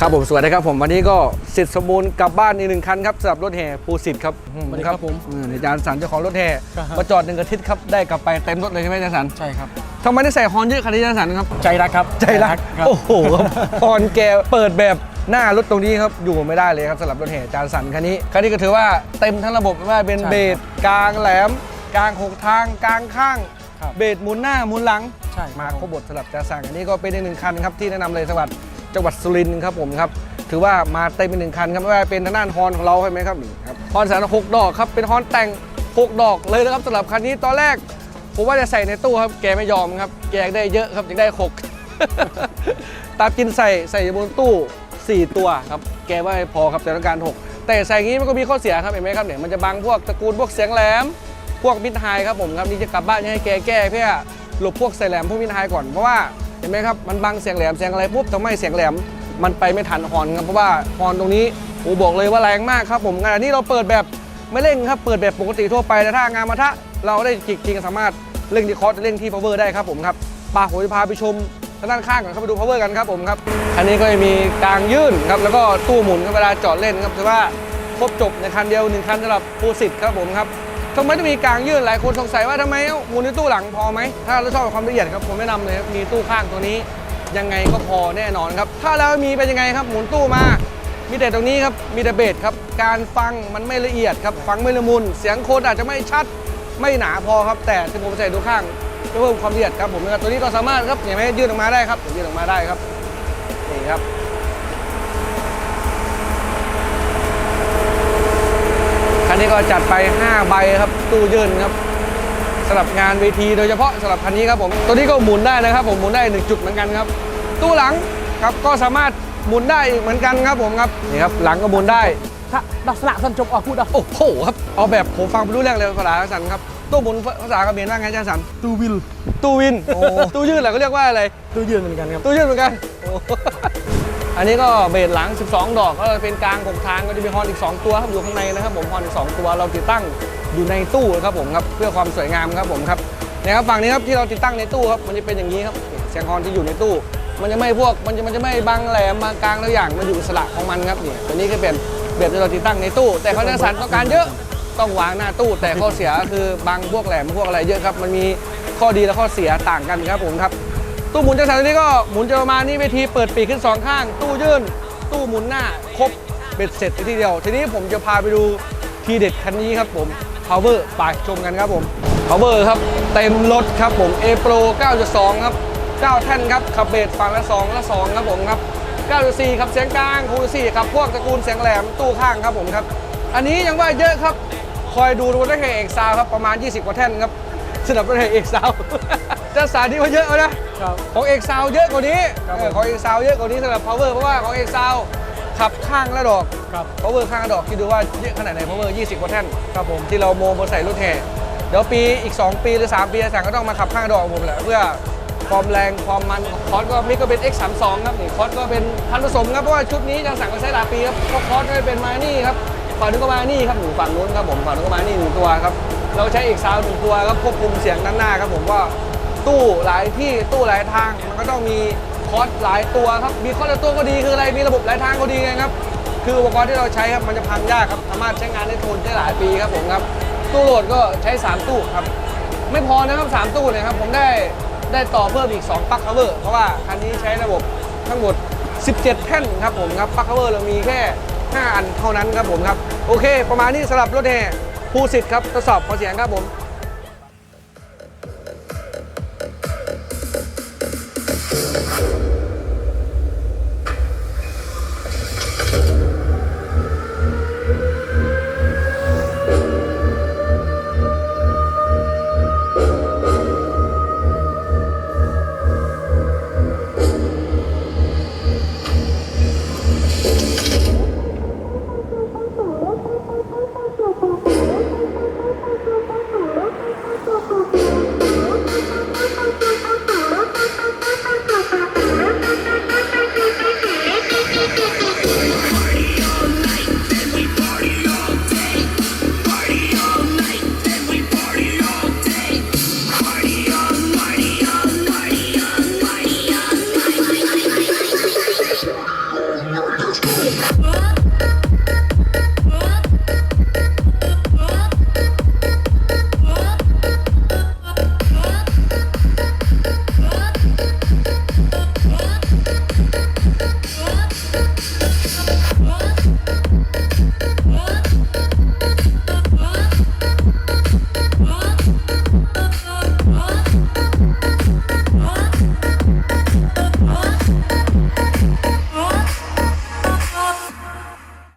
ครับผมสวัสดีครับผมวันนี้ก็เสร็จสมบูรณ์กลับบ้านอีกหนึ่งคันครับสำหรับรถแห่ภูสิทธิ์ครับอืสวัสดีครับผมอือาจารย์สันเจ้าของรถแห่ครับมาจอดหนึ่งอาทิตย์ครับได้กลับไปเต็มรถเลยใช่ไหมอาจารย์สันใช่ครับทำไมได้ใส่ฮอนเยอะคันนี้อาจารย์สันครับใจรักครับใจรักครับโอ้โหครับฮอนแกเปิดแบบหน้ารถตรงนี้ครับอยู่ไม่ได้เลยครับสำหรับรถแห่อาจารย์สันคันนี้คันนี้ก็ถือว่าเต็มทั้งระบบไม่ว่าเป็นเบสกลางแหลม กลางหกทางกลางข้างครับเบสหมุนหน้าหมุนหลังใช่มาครบบทสำหรับจ่าสั่งอันนี้ก็เป็นอีกหนึ่งคันครับที่แนะนำเลยจังหวัด จังหวัดสุรินทร์ครับผมครับถือว่ามาเต็มเป็นหนึ่งคันครับไม่ว่าเป็นทางด้านฮอนของเราใช่ไหมครับนี่ครับฮอนสารหกดอกครับเป็นฮอนแต่งหกดอกเลยนะครับสำหรับคันนี้ตอนแรก ผมว่าจะใส่ในตู้ครับแกไม่ยอมครับแกอยากได้เยอะครับอยากได้หกตามกินใส่ใส่บนตู้ 4 ตัวครับแกว่าพอครับแต่ต้องการ 6 แต่ใส่งี้มันก็มีข้อเสียครับเห็นไหมครับเนี่ยมันจะบังพวกตระกูลพวกเสียงแหลม พวกมิดไฮครับผมครับนี่จะกลับบ้านให้แกแก้เพื่อหลบพวกเสียงแหลมพวกมิดไฮก่อนเพราะว่า เห็นไหมครับมันบังเสียงแหลมเสียงอะไรปุ๊บทำให้เสียงแหลมมันไปไม่ทันฮอนครับเพราะว่าฮอนตรงนี้โอ้บอกเลยว่าแรงมากครับผมงานนี้เราเปิดแบบไม่เร่งครับเปิดแบบปกติทั่วไปแต่ถ้างานมาทะเราได้จริงๆสามารถเร่งที่คอร์สเร่งที่ power ได้ครับผมครับปาผมจะพาไปชมทางด้านข้างก่อนครับไปดู power กันครับผมครับอันนี้ก็จะมีกลางยื่นครับแล้วก็ตู้หมุนครับเวลาจอดเล่นครับถือว่าครบจบในคันเดียวหนึ่งคันสำหรับภูสิทธิ์ครับผมครับ ทำไมต้องมีกลางยื่นหลายคนสงสัยว่าทำไมเอ้าหมุนในตู้หลังพอไหม ถ้าเราชอบความละเอียดครับผมแนะนำเลยมีตู้ข้างตัวนี้ ยังไงก็พอแน่นอนครับ ถ้าแล้วมีเป็นยังไงครับ หมุนตู้มา มีแต่ตรงนี้ครับ มีแต่เบสครับ การฟังมันไม่ละเอียดครับ ฟังไม่ละมุน เสียงโคนอาจจะไม่ชัด ไม่หนาพอครับ แต่ที่ผมใส่ดูข้างเพื่อเพิ่มความละเอียดครับผมนะครับตัวนี้ก็สามารถครับเห็นไหมยื่นออกมาได้ครับยื่นออกมาได้ครับนี่ครับ นนี้ก็จัดไป 5 ใบครับตู้ยืนครับสำหรับงานเวทีโดยเฉพาะสำหรับคันนี้ครับผมตัวนี้ก็หมุนได้นะครับ ผมหมุนได้หนึ่งจุดเหมือนกันครับ ตู้หลังครับก็สามารถหมุนได้อีกเหมือนกันครับผมครับนี่ครับหลังก็หมุนได้ถ้าดักสละสันจบออกพูดเอาโอ้โหครับเอาแบบผมฟังไม่รู้เรื่องเลยภาษาสันครับตู้หมุนภาษาเขมรว่าไงอาจารย์สันตูวิลตู้วินโอ้ตู้ยืนเหรอก็เรียกว่าอะไรตูยืนเหมือนกันครับตู้ยืดเหมือนกันโอันนี้ก็เบสหลัง 12 ดอกก็เป็นกลางของทางก็จะมีฮอนอีก 2 ตัวครับอยู่ข้างในนะครับผมฮอนอีก 2 ตัวเราติดตั้งอยู่ในตู้นะครับผมครับเพื่อความสวยงามครับผมครับนี่ยครับฝั่งนี้ครับที่เราติดตั้งในตู้ครับมันจะเป็นอย่างนี้ครับเสียงฮอนที่อยู่ในตู้ มันจะไม่พวกมันจะมันจะไม่บังแหลมบางกลางตัวอย่างมันอยู่สระของมันครับนี่ตัวนี้ก็เป็นเบสที่เราติดตั้งในตู้ แต่เขาจะสันต้องการเยอะต้องวางหน้าตู้ แต่ข้อเสียคือบางพวกแหลมพวกอะไรเยอะครับมันมีข้อดีและข้อเสียต่างกันครับผมครับ ตู้หมุนจักรสันตัวนี้ก็หมุนจะประมาณนี้เวทีเปิดปีกขึ้นสองข้าง ตู้ยื่น ตู้หมุนหน้าครบเบ็ดเสร็จทีเดียว ทีนี้ผมจะพาไปดูทีเด็ดคันนี้ครับผม power ไปชมกันครับผม power ครับเต็มรถครับผม A Pro 9.2 ครับ 9 แท่นครับขับเบสฝั่งละ 2 ละ 2 ครับผมครับ9.4ครับเสียงกลางคูณ4ครับพวกตระกูลเสียงแหลมตู้ข้างครับผมครับ อันนี้ยังว่าเยอะครับ คอยดูรถได้แค่เอกซาวครับประมาณ 20 กว่าแท่นครับสำหรับรถแห่เอกซาวจะสาธิตว่าเยอะเอานะ ครับ ของเอกซาวเยอะกว่านี้ครับเออของเอกซาวเยอะกว่านี้สำหรับ power เพราะว่าของเอกซาวขับข้างละดอก ครับ power ข้างละดอกคิดดูว่าเยอะขนาดไหน power 20กว่าแท่นครับผม ที่เราโมมาใส่รถแห่เดี๋ยวปีอีก 2 ปีหรือ 3 ปีสั่งก็ต้องมาขับข้างละดอกผมแหละเพื่อความแรงความมันคอร์สก็มิกก็เป็น X32 ครับนี่คอร์สก็เป็นพันผสมครับเพราะว่าชุดนี้จะสั่งก็ใช้หลายปีครับเพราะคอร์สก็เป็นมานี่ครับฝั่งนู้นก็มานี่ครับหนูฝั่งนู้นครับผมฝั่งนู้นก็มานี่หนึ่งตัวครับเราใช้เอกซาวหนึ่งตัวครับควบคุมเสียงด้านหน้าครับผมว่า ตู้หลายที่ตู้หลายทาง มันก็ต้องมีคอร์สหลายตัวครับ มีคอร์สหลายตัวก็ดีคืออะไรมีระบบหลายทางก็ดีไงครับ คืออุปกรณ์ที่เราใช้ครับมันจะพังยากครับสามารถใช้งานได้ทนได้หลายปีครับผมครับตู้โหลดก็ใช้ 3 ตู้ครับ ไม่พอนะครับ3ตู้เนี่ยครับผมได้ได้ต่อเพิ่มอีก2ปลั๊ก cover เพราะว่าคันนี้ใช้ระบบทั้งหมด 17 แท่นครับผมครับปลั๊ก cover เรามีแค่ 5 อันเท่านั้นครับผมครับ โอเค ประมาณนี้สำหรับรถแห่ภูสิทธิ์ครับทดสอบขอเสียงครับผม Oh.